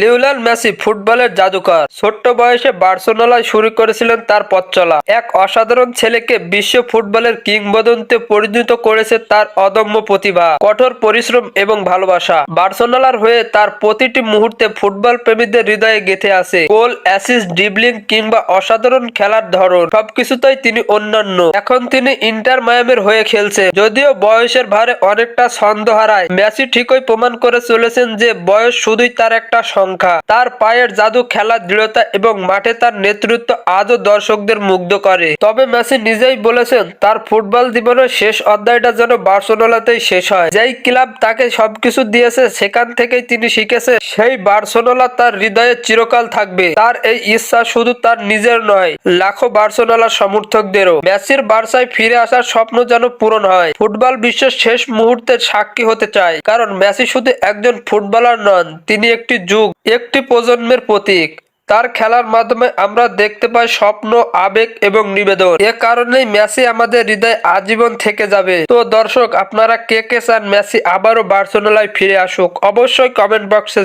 Lionel Messi ফুটবলের জাদুকর। ছোট্ট বয়সে বার্সেলোনায় শুরু করেছিলেন তার পথ চলা। এক অসাধারণ ছেলেকে বিশ্ব ফুটবলের কিংবদন্তে পরিণত করেছে তার অদম্য প্রতিভা, কঠোর পরিশ্রম এবং ভালোবাসা। বার্সেলোনার হয়ে তার প্রতিটি মুহূর্তে ফুটবল প্রেমীদের হৃদয়ে গেঁথে আছে গোল, অ্যাসিস্ট, ড্রিবলিং কিংবা অসাধারণ খেলার ধরন, সবকিছুতেই তিনি অন্যান্য। এখন তিনি ইন্টার মায়ামের হয়ে খেলছে। যদিও বয়সের ভারে অনেকটা ছন্দ হারায়, মেসি ঠিকই প্রমাণ করে চলেছেন যে বয়স শুধুই তার একটা সংখ্যা। তার পায়ের জাদু, খেলার দৃঢ়তা এবং মাঠে তার নেতৃত্ব আজও দর্শকদের মুগ্ধ করে। তবে মেসি নিজেই বলেছেন, তার ফুটবল জীবনের শেষ অধ্যায়টা যেন বার্সেলোনাতেই শেষ হয়। যেই ক্লাব তাকে সবকিছু দিয়েছে, সেখান থেকেই তিনি শিখেছে, সেই বার্সেলোনা তার হৃদয়ে চিরকাল থাকবে। তার এই ইচ্ছা শুধু তার নিজের নয়, লাখো বার্সেলোনার সমর্থকদেরও। মেসির বার্সায় ফিরে আসার স্বপ্ন যেন পূরণ হয়। ফুটবল বিশ্বের শেষ মুহূর্তের সাক্ষী হতে চায়, কারণ মেসি শুধু একজন ফুটবলার নন, তিনি একটি যুগ। একটি প্রজন্মের প্রতীক। তার খেলার মাধ্যমে আমরা দেখতে পাই স্বপ্ন, আবেগ এবং নিবেদন। এ কারণেই মেসি আমাদের হৃদয় আজীবন থেকে যাবে। তো দর্শক, আপনারা কে কে চান মেসি আবারও বার্সেলোনায় ফিরে আসুক? অবশ্যই কমেন্ট বক্সে